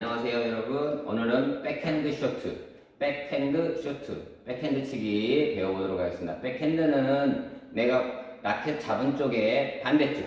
안녕하세요 여러분. 오늘은 백핸드 쇼트. 백핸드 쇼트. 백핸드 치기 배워보도록 하겠습니다. 백핸드는 내가 라켓 잡은 쪽에 반대쪽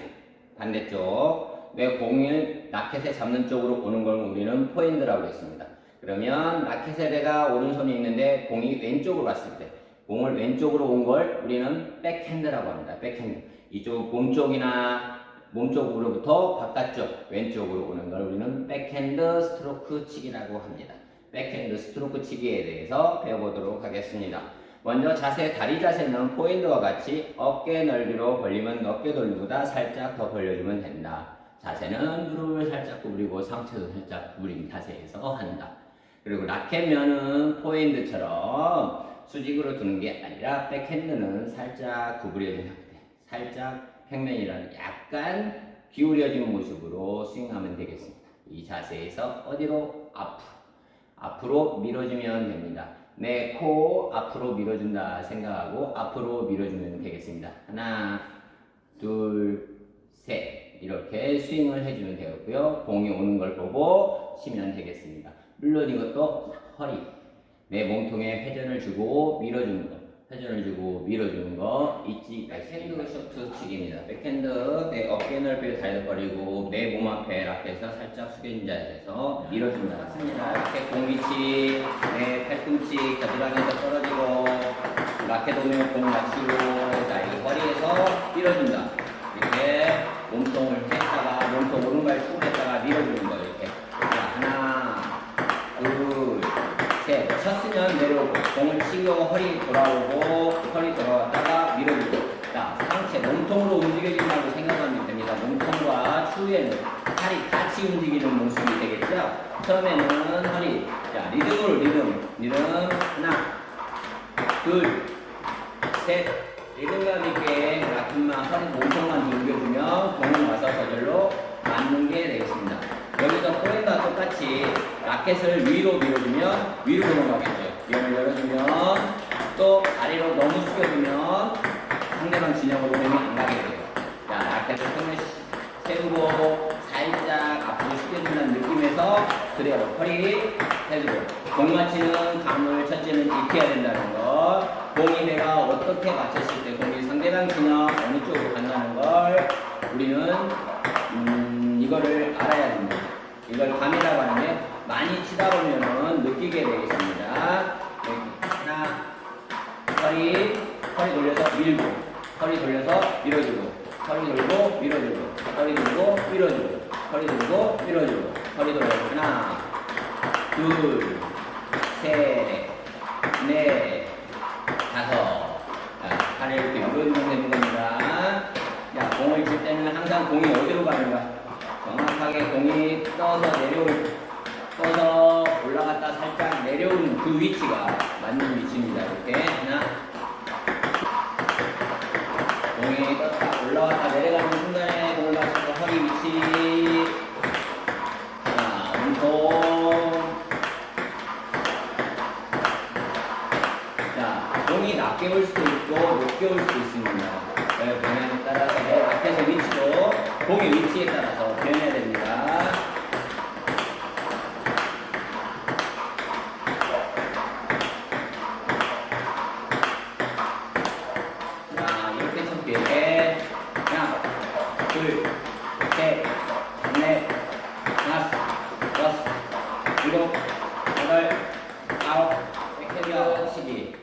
반대쪽 내 공을 라켓에 잡는 쪽으로 오는 걸 우리는 포핸드라고 했습니다. 그러면 라켓에 내가 오른손이 있는데 공이 왼쪽으로 갔을 때 공을 왼쪽으로 온 걸 우리는 백핸드라고 합니다. 백핸드. 이쪽 몸 쪽이나 몸쪽으로부터 바깥쪽 왼쪽으로 오는 걸 우리는 백핸드 스트로크 치기라고 합니다. 백핸드 스트로크 치기에 대해서 배워보도록 하겠습니다. 먼저 자세, 다리 자세는 포핸드와 같이 어깨 넓이로 벌리면 어깨 넓이보다 살짝 더 벌려주면 된다. 자세는 무릎을 살짝 구부리고 상체도 살짝 구부린 자세에서 한다. 그리고 라켓면은 포핸드처럼 수직으로 두는 게 아니라 백핸드는 살짝 구부려진 상태, 살짝 평면이라는 약간 기울여진 모습으로 스윙하면 되겠습니다. 이 자세에서 어디로 앞으로 앞으로 밀어주면 됩니다. 내 코 앞으로 밀어준다 생각하고 앞으로 밀어주면 되겠습니다. 하나, 둘, 셋 이렇게 스윙을 해주면 되겠고요. 공이 오는 걸 보고 치면 되겠습니다. 물론 이것도 허리 내 몸통에 회전을 주고 밀어주는 거. 회전을 주고 밀어주는 거 잊지 백핸드 쇼트 치기입니다. 백핸드 내 어깨 넓이를 달려버리고 내 몸 앞에 라켓에서 살짝 숙여진 자세에서 밀어준다. 습니다 라켓 공 위치 내 팔꿈치 겨드랑이에서 떨어지고 라켓 오면 공 맞추고 자, 이 허리에서 밀어준다. 이렇게 몸통을 했다가 몸통 오른발 쭉 했다가 밀어주는 거 이렇게 자, 하나 둘 셋. 쳤으면 내려오고 공을 치고 허리 돌아오고 허리 돌아왔다가 밀어주고 자 상체 몸통으로 움직여진다고 생각하면 됩니다. 몸통과 추위에는 팔이 같이 움직이는 모습이 되겠죠. 처음에는 허리 자 리듬으로 리듬 리듬 하나 둘셋 리듬감 있게 라켓만 허리 몸통만 움직여주면 공을 와서 저절로 맞는 게 되겠습니다. 여기서 포인트와 똑같이 라켓을 위로 밀어주면 위로 넘어가겠죠. 이걸 열어주면 또 아래로 너무 숙여주면 상대방 진영으로 공이 안 가게 돼요. 자, 라켓을 손을 세우고 살짝 앞으로 숙여준다는 느낌에서 그대로 허리 해주고 공 맞히는 감을 첫째는 익혀야 된다는 거 공이 내가 어떻게 맞췄을 때 공이 상대방 진영 어느 쪽으로 간다는 걸 우리는 음, 이거를 알아야. 이걸 감이라고 하는데 많이 치다 보면은 느끼게 되겠습니다. 여기 하나, 허리, 허리 돌려서 밀고, 허리 돌려서 밀어주고, 허리 돌고 밀어주고, 허리 돌고 밀어주고, 허리 돌고 밀어주고, 허리 돌려 하나, 둘, 셋, 넷, 다섯. 자, 팔을 이렇게 밀어주면 되는 겁니다. 자, 공을 칠 때는 항상 공이 어디로 가는가? 떠서 내려올, 떠서 올라갔다 살짝 내려오는 그 위치가 맞는 위치입니다. 이렇게 하나, 공이 떴다 올라왔다 내려가는 순간에 공을 맞춰서 허리 위치, 자, 몸통, 자, 공이 낮게 올 수도 있고 높게 올 수도 있습니다. 그 방향에 따라서 내 라켓의 위치도 공의 위치에 따라서 변해야 됩니다. 일곱, 여덟, 아홉, 백핸드 치기,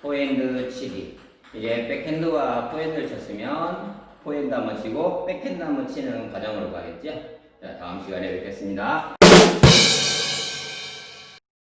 포핸드 치기. 이제 백핸드와 포핸드를 쳤으면 포핸드 한번 치고 백핸드 한번 치는 과정으로 가겠죠? 자, 다음 시간에 뵙겠습니다.